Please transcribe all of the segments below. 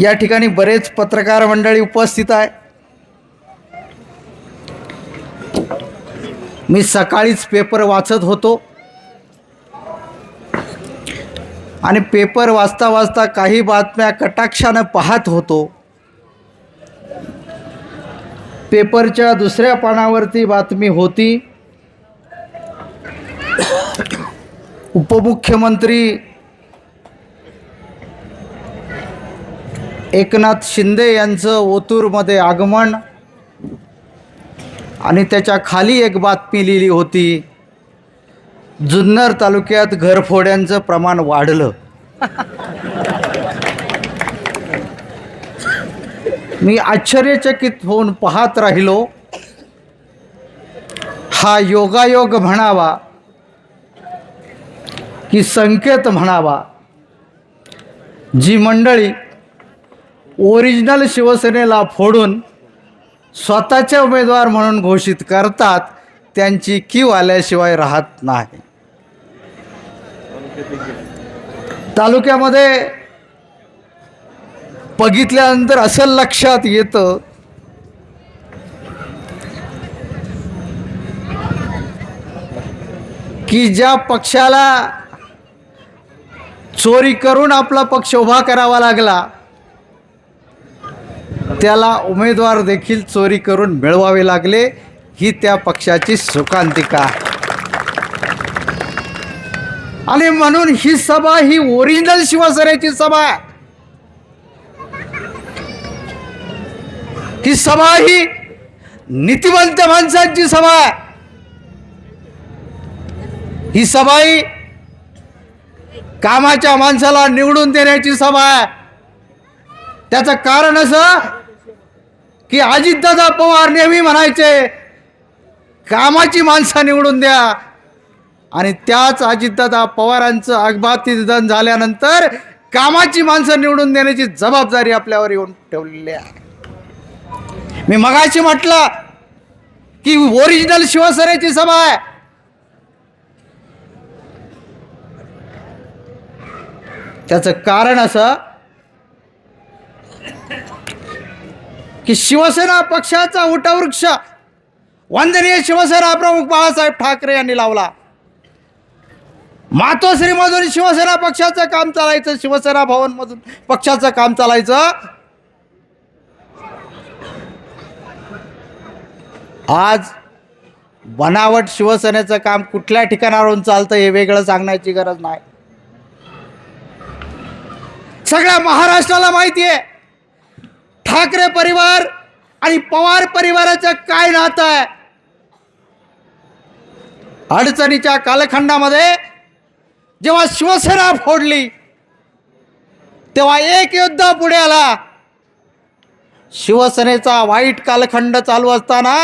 या ठिकाणी बरेच पत्रकार मंडळी उपस्थित आहे. मी सकाळीच पेपर वाचत होतो. आणि पेपर वाचता वाचता काही बातम्या कटाक्षानं पाहत होतो. पेपरच्या दुसऱ्या पानावरती बातमी होती. उपमुख्यमंत्री एकनाथ शिंदे यांचं ओतूरमध्ये आगमन आणि त्याच्याखाली एक बातमी लिहिली होती जुन्नर तालुक्यात घरफोड्यांचं प्रमाण वाढलं. मी आश्चर्यचकित होऊन पाहत राहिलो हा योगायोग म्हणावा की संकेत म्हणावा जी मंडळी ओरिजिनल शिवसेनेला फोडून स्वतःचे उमेदवार म्हणून घोषित करतात त्यांची कीव आल्याशिवाय राहत नाही. तालुक्यामध्ये बघितल्यानंतर असं लक्षात येतं की ज्या पक्षाला चोरी करून आपला पक्ष उभा करावा लागला त्याला उमेदवार देखील चोरी करून मिळवावे लागले. ही त्या पक्षाची सुकांतिका आणि म्हणून ही सभा ही ओरिजिनल शिवसेनेची सभा ही सभा ही नीतिवंत माणसांची सभा आहे. ही सभा ही कामाच्या माणसाला निवडून देण्याची सभा आहे. त्याचं कारण असं की अजितदादा पवार नेहमी म्हणायचे कामाची माणसं निवडून द्या. आणि त्याच अजितदादा पवारांचं अगबाती निधन झाल्यानंतर कामाची माणसं निवडून देण्याची जबाबदारी आपल्यावर येऊन ठेवलेली आहे. मी मगाशी म्हटलं की ओरिजिनल शिवसेनेची सभा आहे. त्याचं कारण असं की शिवसेना पक्षाचा उठवृक्ष वंदनीय शिवसेना प्रमुख बाळासाहेब ठाकरे यांनी लावला. मातोश्रीमधून शिवसेना पक्षाचं काम चालायचं शिवसेना भवनमधून पक्षाचं काम चालायचं. आज बनावट शिवसेनेचं काम कुठल्या ठिकाणावरून चालतं हे वेगळं सांगण्याची गरज नाही. सगळ्या महाराष्ट्राला माहिती आहे. ठाकरे परिवार आणि पवार परिवाराचं काय नातं आहे? अडचणीच्या कालखंडामध्ये जेव्हा शिवसेना फोडली तेव्हा एक योद्धा पुढे आला. शिवसेनेचा वाईट कालखंड चालू असताना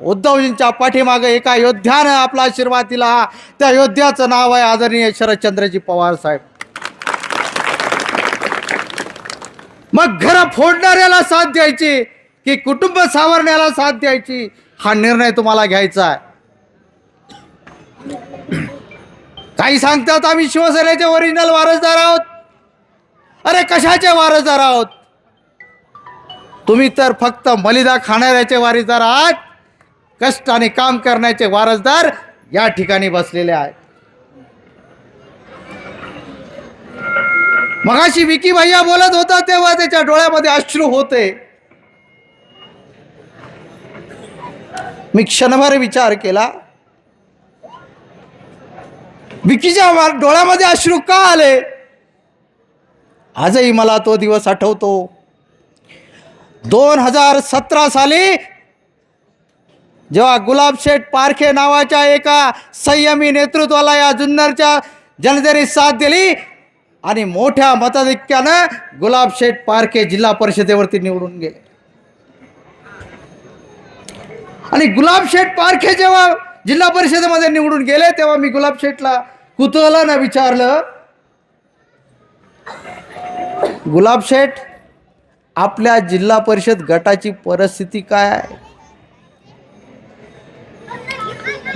उद्धवजींच्या पाठीमागे एका योद्ध्यानं आपला आशीर्वाद दिला. त्या योद्ध्याचं नाव आहे आदरणीय शरदचंद्रजी पवार साहेब. मग घर फोडणाऱ्याला साथ द्यायची की कुटुंब सावरण्याला साथ द्यायची हा निर्णय तुम्हाला घ्यायचा आहे. काही सांगतात आम्ही शिवसेनेचे ओरिजिनल वारसदार आहोत. अरे कशाचे वारसदार आहोत? तुम्ही तर फक्त मलिदा खाणाऱ्याचे वारसदार आहात. कष्ट आणि काम करण्याचे वारसदार या ठिकाणी बसलेले आहेत. मगाशी विकी भैया बोलत होता तेव्हा त्याच्या डोळ्यामध्ये अश्रू होते. मी क्षणभर विचार केला. विकीच्या डोळ्यामध्ये अश्रू का आले? आजही मला तो दिवस आठवतो. दोन हजार सतरा साली जेव्हा गुलाबशेठ पारखे नावाच्या एका संयमी नेतृत्वाला या जुन्नरच्या जनतेने साथ दिली आणि मोठ्या मताधिक्यानं गुलाबशेठ पारखे जिल्हा परिषदेवरती निवडून गेले. आणि गुलाबशेठ पारखे जेव्हा जिल्हा परिषदेमध्ये निवडून गेले तेव्हा मी गुलाबशेठला कुतूहलानं विचारलं गुलाबशेठ आपल्या जिल्हा परिषद गटाची परिस्थिती काय आहे?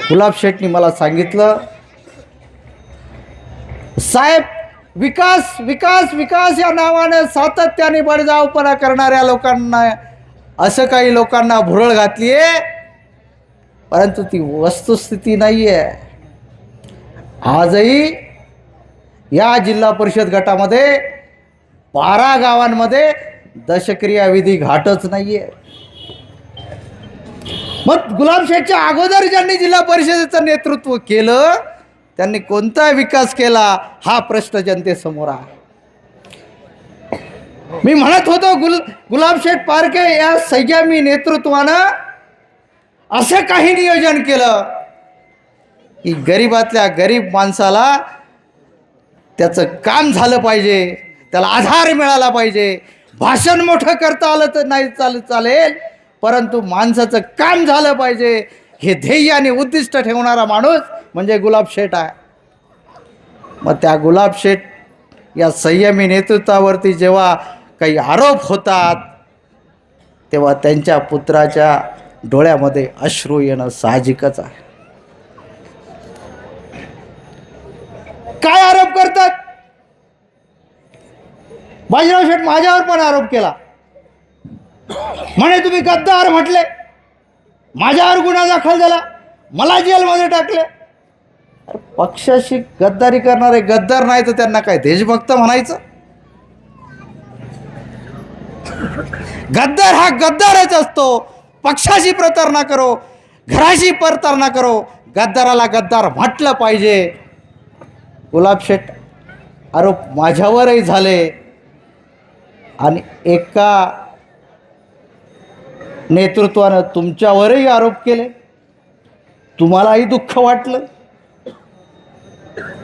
गुलाबशेठनी मला सांगितलं साहेब विकास विकास विकास या नावानं सातत्याने बळजावपणा करणाऱ्या लोकांना असं काही लोकांना भुरळ घातली आहे? परंतु ती वस्तुस्थिती नाही आहे आजही या जिल्हा परिषद गटामध्ये बारा गावांमध्ये दशक्रिया विधी घाटच नाही आहे मग गुलाबशेठच्या अगोदर ज्यांनी जिल्हा परिषदेचं नेतृत्व केलं त्यांनी कोणता विकास केला हा प्रश्न जनतेसमोर आहे. मी म्हणत होतो गुल गुलाबशेठ पारखे या संयमी नेतृत्वानं असं काही नियोजन केलं की गरीबातल्या गरीब माणसाला त्याचं काम झालं पाहिजे त्याला आधार मिळाला पाहिजे. भाषण मोठं करता आलं तर नाही चाल चालेल परंतु माणसाचं काम झालं पाहिजे. हे ध्येय आणि उद्दिष्ट ठेवणारा माणूस म्हणजे गुलाब शेठ आहे. मग त्या गुलाब शेठ या संयमी नेतृत्वावरती जेव्हा काही आरोप होतात तेव्हा त्यांच्या पुत्राच्या डोळ्यामध्ये अश्रू येणं साहजिकच आहे. काय आरोप करतात? बाजीराव शेठ माझ्यावर पण आरोप केला. म्हणे तुम्ही गद्दार म्हटले. माझ्यावर गुन्हा दाखल झाला. मला जेलमध्ये टाकले. पक्षाशी गद्दारी करणारे गद्दार नाही तर त्यांना काय देशभक्त म्हणायचं? गद्दार हा गद्दारच असतो. पक्षाशी प्रतारणा करो घराशी प्रतारणा करो. गद्दाराला गद्दार म्हटलं पाहिजे. गुलाब शेठ आरोप माझ्यावरही झाले. आणि एका नेतृत्वानं तुमच्यावरही आरोप केले. तुम्हालाही दुःख वाटलं.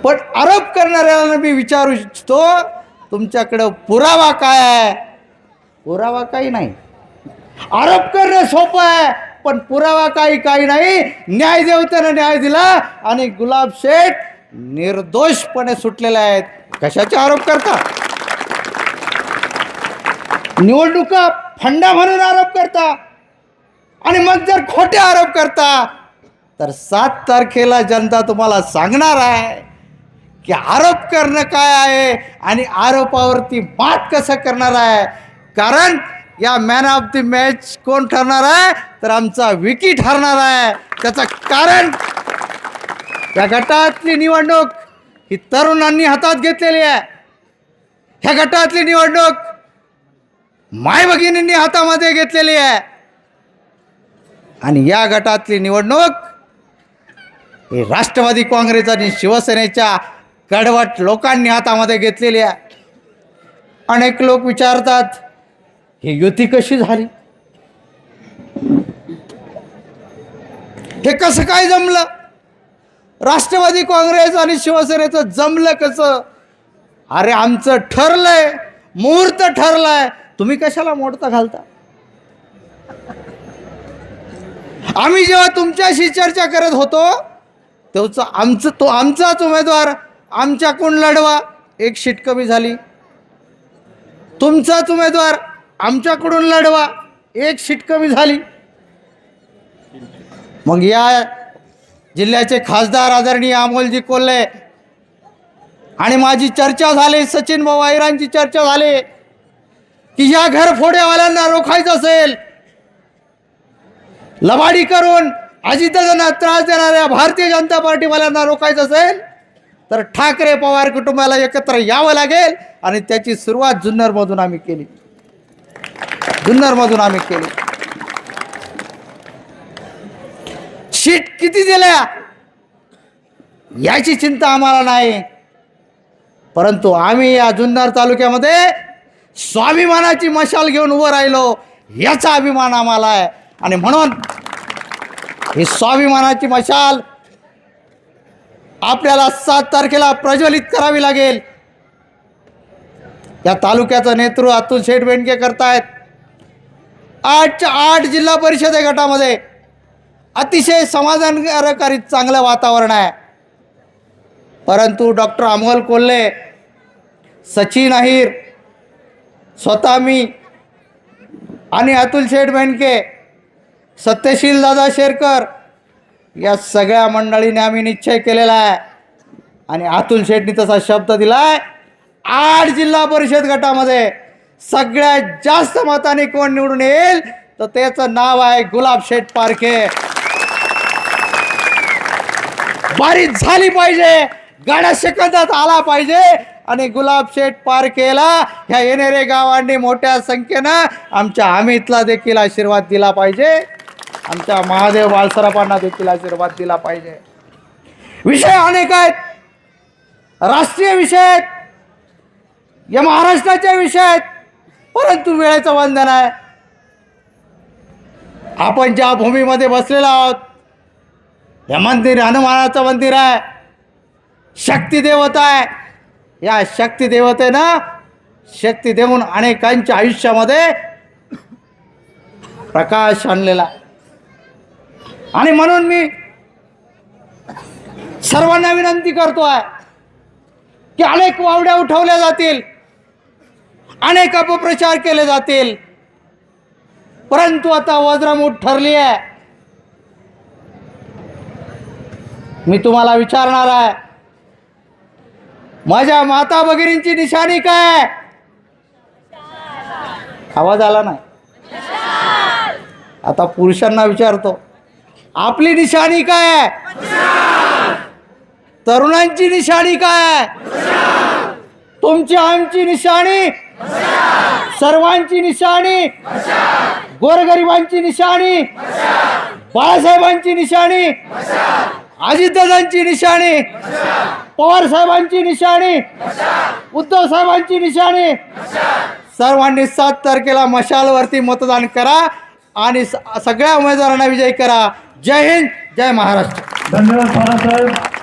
पण आरोप करणाऱ्याला मी विचारू इच्छितो तुमच्याकडं पुरावा काय आहे? पुरावा काही नाही. आरोप करणं सोपं आहे पण पुरावा काही काही नाही. न्याय देवतेनं न्याय दिला आणि गुलाब शेठ निर्दोषपणे सुटलेले आहेत. कशाचे आरोप करता? निवडणुका फंडा म्हणून आरोप करता. आणि मग जर खोटे आरोप करता तर सात तारखेला जनता तुम्हाला सांगणार आहे की आरोप करणं काय आहे आणि आरोपावरती मात कसं करणार आहे. कारण या मॅन ऑफ द मॅच कोण ठरणार आहे? तर आमचा विकी ठरणार आहे. त्याचं कारण या गटातली निवडणूक ही तरुणांनी हातात घेतलेली आहे. ह्या गटातली निवडणूक माय भगिनींनी हातामध्ये घेतलेली आहे. आणि या गटातली निवडणूक ही राष्ट्रवादी काँग्रेस आणि शिवसेनेच्या कडवट लोकांनी हातामध्ये घेतलेली आहे. अनेक लोक विचारतात ही युती कशी झाली? हे कसं काय जमलं? राष्ट्रवादी काँग्रेस आणि शिवसेनेचं जमलं कसं? अरे आमचं ठरलंय मुहूर्त ठरलाय. तुम्ही कशाला मोडता घालता? आम्ही जेव्हा तुमच्याशी चर्चा करत होतो तेवचा आमचं तो आमचाच उमेदवार आमच्याकडून लढवा एक शीट कमी झाली. तुमचाच उमेदवार आमच्याकडून लढवा एक शीट कमी झाली. मग या जिल्ह्याचे खासदार आदरणीय अमोलजी कोल्हे आणि माझी चर्चा झाली सचिन भाऊ आहिरांची चर्चा झाली की या घरफोड्यावाल्यांना रोखायचं असेल लबाडी करून अजितदादांना त्रास देणाऱ्या भारतीय जनता पार्टीवाल्यांना रोखायचं असेल तर ठाकरे पवार कुटुंबाला एकत्र यावं लागेल आणि त्याची सुरुवात जुन्नरमधून आम्ही केली. जुन्नरमधून आम्ही केली. शीट किती दिल्या? याची चिंता आम्हाला नाही. परंतु आम्ही या जुन्नर तालुक्यामध्ये स्वाभिमानाची मशाल घेऊन उभं राहिलो याचा अभिमान आम्हाला आहे. आणि म्हणून ही स्वाभिमानाची मशाल आपल्याला सात तारखेला प्रज्वलित करावी लागेल. या तालुक्याचं नेतृत्व अतुल शेठ बेंडके करतायत. आठच्या आठ जिल्हा परिषद गटामध्ये अतिशय समाधानकारकारी चांगलं वातावरण आहे. परंतु डॉक्टर अमोल कोल्हे सचिन अहिर स्वतः मी आणि अतुल शेठ बेंडके सत्यशील दादा शेरकर या सगळ्या मंडळीने आम्ही निश्चय केलेला आहे. आणि अतुल शेठनी तसा शब्द दिला आहे आठ जिल्हा परिषद गटामध्ये सगळ्यात जास्त मताने कोण निवडून येईल? तर त्याचं नाव आहे गुलाब शेठ पारखे. बारीक झाली पाहिजे. गाड्या सेकंदात आला पाहिजे. आणि गुलाब शेठ पार केला ह्या येणेरे गावांनी मोठ्या संख्येनं आमच्या अमितला देखील आशीर्वाद दिला पाहिजे. आमच्या महादेव बालसरापांना देखील आशीर्वाद दिला पाहिजे. विषय अनेक आहेत. राष्ट्रीय विषय आहेत. या महाराष्ट्राचे विषय आहेत. परंतु वेळेचं बंधन आहे. आपण ज्या भूमीमध्ये बसलेलो आहोत हे मंदिर हनुमानाचं मंदिर आहे. शक्ती देवता आहे. या शक्ती देवतेनं शक्ती देऊन अनेकांच्या आयुष्यामध्ये प्रकाश आणलेला आहे. आणि म्हणून मी सर्वांना विनंती करतोय की अनेक वावड्या उठवल्या जातील अनेक अपप्रचार केले जातील. परंतु आता वज्रमूठ ठरली आहे. मी तुम्हाला विचारणार आहे माझ्या माता भगिनींची निशाणी काय आवाज आला नाही. आता पुरुषांना विचारतो. आपली निशाणी काय आहे? तरुणांची निशाणी काय आहे? तुमची आमची निशाणी? सर्वांची निशाणी? गोरगरिबांची निशाणी? बाळासाहेबांची निशाणी? अजितदादांची निशाणी? पवार साहेबांची निशाणी? उद्धव साहेबांची निशाणी? सर्वांनी सात तारखेला मशालवरती मतदान करा आणि सगळ्या उमेदवारांना विजयी करा. जय हिंद जय महाराष्ट्र. धन्यवाद साहेब